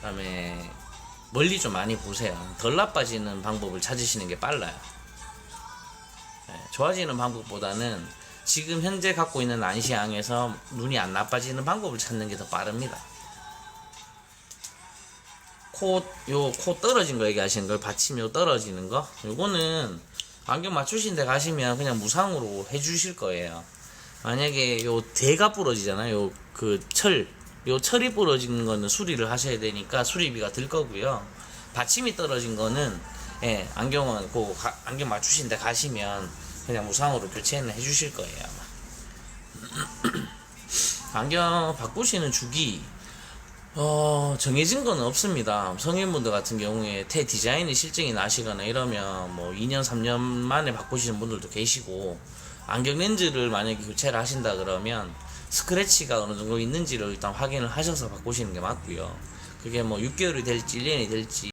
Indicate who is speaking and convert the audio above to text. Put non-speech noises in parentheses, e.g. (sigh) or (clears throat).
Speaker 1: 그다음에 멀리 좀 많이 보세요. 덜 나빠지는 방법을 찾으시는 게 빨라요. 네, 좋아지는 방법보다는 지금 현재 갖고 있는 안시양에서 눈이 안 나빠지는 방법을 찾는 게 더 빠릅니다. 코, 요, 코 떨어진 거 얘기하시는 걸 받침 요 떨어지는 거? 요거는 안경 맞추신 데 가시면 그냥 무상으로 해주실 거예요. 만약에 요 대가 부러지잖아요. 요 그 철, 요 철이 부러진 거는 수리를 하셔야 되니까 수리비가 들 거고요. 받침이 떨어진 거는 예, 안경은 그 가- 안경 맞추신 데 가시면 그냥 무상으로 교체는 해 주실 거예요. 아마. (clears throat) 안경 바꾸시는 주기 어, 정해진 건 없습니다. 성인분들 같은 경우에 태 디자인이 실증이 나시거나 이러면 뭐 2년, 3년 만에 바꾸시는 분들도 계시고, 안경 렌즈를 만약에 교체를 하신다 그러면 스크래치가 어느 정도 있는지를 일단 확인을 하셔서 바꾸시는 게 맞고요. 그게 뭐 6개월이 될지 1년이 될지